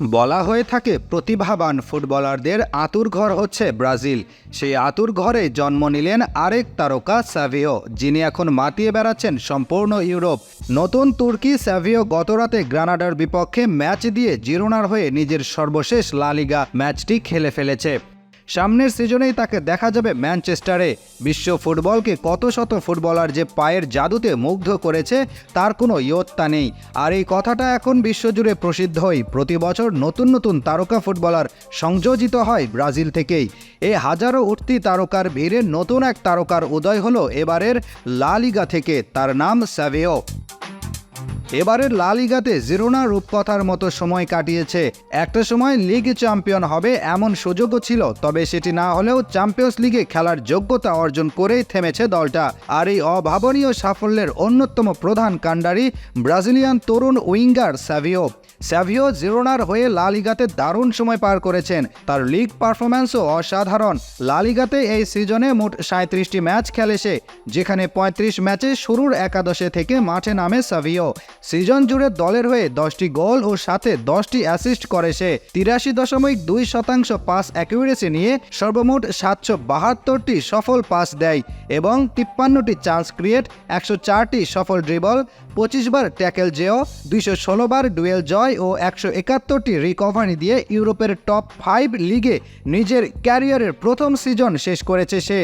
বলা হয়ে থাকে, প্রতিভাবান ফুটবলারদের আতুর ঘর হচ্ছে ব্রাজিল। সেই আতুর ঘরে জন্ম নিলেন আরেক তারকা স্যাভিও, যিনি এখন মাতিয়ে বেড়াচ্ছেন সম্পূর্ণ ইউরোপ। নতুন তুর্কি স্যাভিও গতরাতে গ্রানাডার বিপক্ষে ম্যাচ দিয়ে জিরোনার হয়ে নিজের সর্বশেষ লালিগা ম্যাচটি খেলে ফেলেছে। সামনের সিজনেই তাকে দেখা যাবে ম্যানচেস্টারে। বিশ্ব ফুটবলকে কত শত ফুটবলার যে পায়ের জাদুতে মুগ্ধ করেছে, তার কোনো ইয়ত্তা নেই। আর এই কথাটা এখন বিশ্বজুড়ে প্রসিদ্ধই প্রতি বছর নতুন নতুন তারকা ফুটবলার সংযোজিত হয় ব্রাজিল থেকেই। এই হাজারো উঠতি তারকার ভিড়ে নতুন এক তারকার উদয় হলো এবারের লা লিগা থেকে। তার নাম স্যাভেও। এবারের লা লিগাতে জিরোনা রূপকথার মতো সময় কাটিয়েছে। একটা সময় লিগ চ্যাম্পিয়ন হবে এমন সুযোগও ছিল, তবে সেটি না হলেও চ্যাম্পিয়ন্স লিগে খেলার যোগ্যতা অর্জন করেই থেমেছে দলটা। আর এই অভাবনীয় সাফল্যের অন্যতম প্রধান কাণ্ডারি ব্রাজিলিয়ান তরুণ উইঙ্গার স্যাভিও। স্যাভিও জিরোনার হয়ে লালিগাতে দারুণ সময় পার করেছেন। তার লিগ পারফরম্যান্সও অসাধারণ। লালিগাতে এই সিজনে মোট সাঁত্রিশটি ম্যাচ খেলে সে, যেখানে পঁয়ত্রিশ ম্যাচে শুরুর একাদশে থেকে মাঠে নামে সাভিও সিজন জুড়ে দলের হয়ে দশটি গোল ও সাথে দশটি অ্যাসিস্ট করে সে। তিরাশি দশমিক দুই শতাংশ পাস অ্যাকিউরেসি নিয়ে সর্বমোট সাতশো বাহাত্তরটি সফল পাস দেয় এবং তিপ্পান্নটি চান্স ক্রিয়েট, একশো চারটি সফল ড্রিবল পঁচিশ বার ট্যাকেল জেও, দুইশো ষোলো বার ডুয়েল জয় ও একশো একাত্তরটি রিকভারি দিয়ে ইউরোপের টপ ফাইভ লিগে নিজের ক্যারিয়ারের প্রথম সিজন শেষ করেছে সে।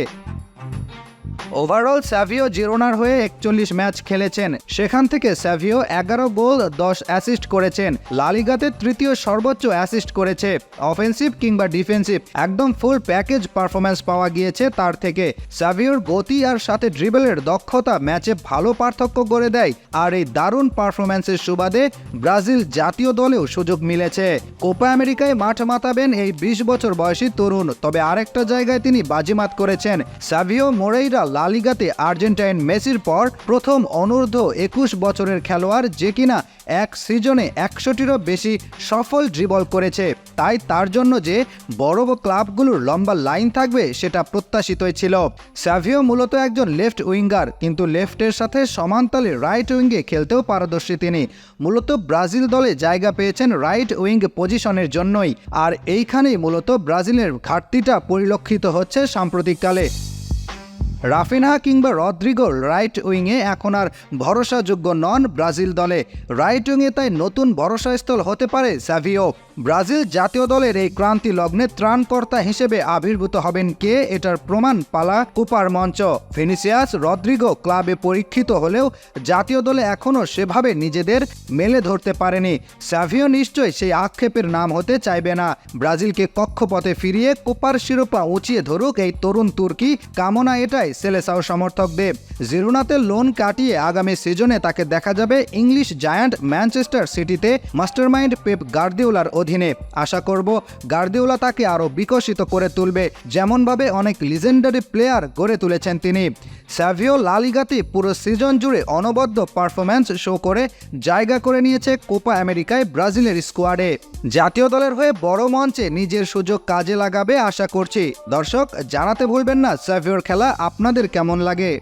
ওভারঅল স্যাভিও জিরোনার হয়ে একচল্লিশ ম্যাচ খেলেছেন। সেখান থেকে স্যাভিও এগারো গোল, দশ অ্যাসিস্ট করেছেন। লালিগাতে তৃতীয় সর্বোচ্চ অ্যাসিস্ট করেছে। অফেন্সিভ কিংবা ডিফেন্সিভ একদম ফুল প্যাকেজ পারফরম্যান্স পাওয়া গিয়েছে তার থেকে। স্যাভিওর গতি আর সাথে ড্রিবলের দক্ষতা ম্যাচে ভালো পার্থক্য করে দেয়। আর এই দারুণ পারফরম্যান্সের সুবাদে ব্রাজিল জাতীয় দলেও সুযোগ মিলেছে। কোপা আমেরিকায় মাঠ মাতাবেন এই বিশ বছর বয়সী তরুণ, তবে আরেকটা জায়গায় তিনি বাজিমাত করেছেন। সাভিও মোরেইরা লালিগাতে আর্জেন্টাইন মেসির পর প্রথম অনূর্ধ্ব একুশ বছরের খেলোয়াড় যে কিনা এক সিজনে একশোটিরও বেশি সফল ড্রিবল করেছে। তাই তার জন্য যে বড় ক্লাবগুলোর লম্বা লাইন থাকবে সেটা প্রত্যাশিতই ছিল। স্যাভিও মূলত একজন লেফট উইঙ্গার, কিন্তু লেফটের সাথে সমানতালে রাইট উইঙ্গে খেলতেও পারদর্শী তিনি। মূলত ব্রাজিল দলে জায়গা পেয়েছেন রাইট উইং পজিশনের জন্যই। আর এইখানেই মূলত ব্রাজিলের ঘাটতিটা পরিলক্ষিত হচ্ছে সাম্প্রতিককালে। রাফিনহা কিংবা রদ্রিগো রাইট উইংয়ে এখন আর ভরসাযোগ্য নন ব্রাজিল দলে। রাইট উইংয়ে তাই নতুন ভরসাস্থল হতে পারে স্যাভিও। ব্রাজিল জাতীয় দলের এই ক্রান্তি লগ্নে ত্রাণকর্তা হিসেবে আবির্ভূত হবেন কে এটার প্রমাণ পালা কুপার মঞ্চ। ফিনিসিয়াস রদ্রিগো ক্লাবে পরীক্ষিত হলেও জাতীয় দলে এখনও সেভাবে নিজেদের মেলে ধরতে পারেনি। স্যাভিও নিশ্চয়ই সেই আক্ষেপের নাম হতে চাইবে না। ব্রাজিলকে কক্ষপথে ফিরিয়ে কোপার শিরোপা উঁচিয়ে ধরুক এই তরুণ তুর্কি। কামনা এটাই, সেলেসাও সমর্থকদের। জিরুনাতে লোন কাটিয়ে আগামী সিজনে তাকে দেখা যাবে ইংলিশ জায়ান্ট ম্যানচেস্টার সিটিতে মাস্টারমাইন্ড পেপ গার্দিওলার অধীনে। আশা করব গার্দিওলা তাকে আরও বিকশিত করে তুলবে, যেমনভাবে অনেক লিজেন্ডারি প্লেয়ার গড়ে তুলেছেন তিনি। স্যাভিও লালিগাতে পুরো সিজন জুড়ে অনবদ্য পারফরম্যান্স শো করে জায়গা করে নিয়েছে কোপা আমেরিকায় ব্রাজিলের স্কোয়াডে। জাতীয় দলের হয়ে বড় মঞ্চে নিজের সুযোগ কাজে লাগাবে আশা করছি। দর্শক, জানাতে ভুলবেন না, স্যাভিওর খেলা আপনাদের কেমন লাগে?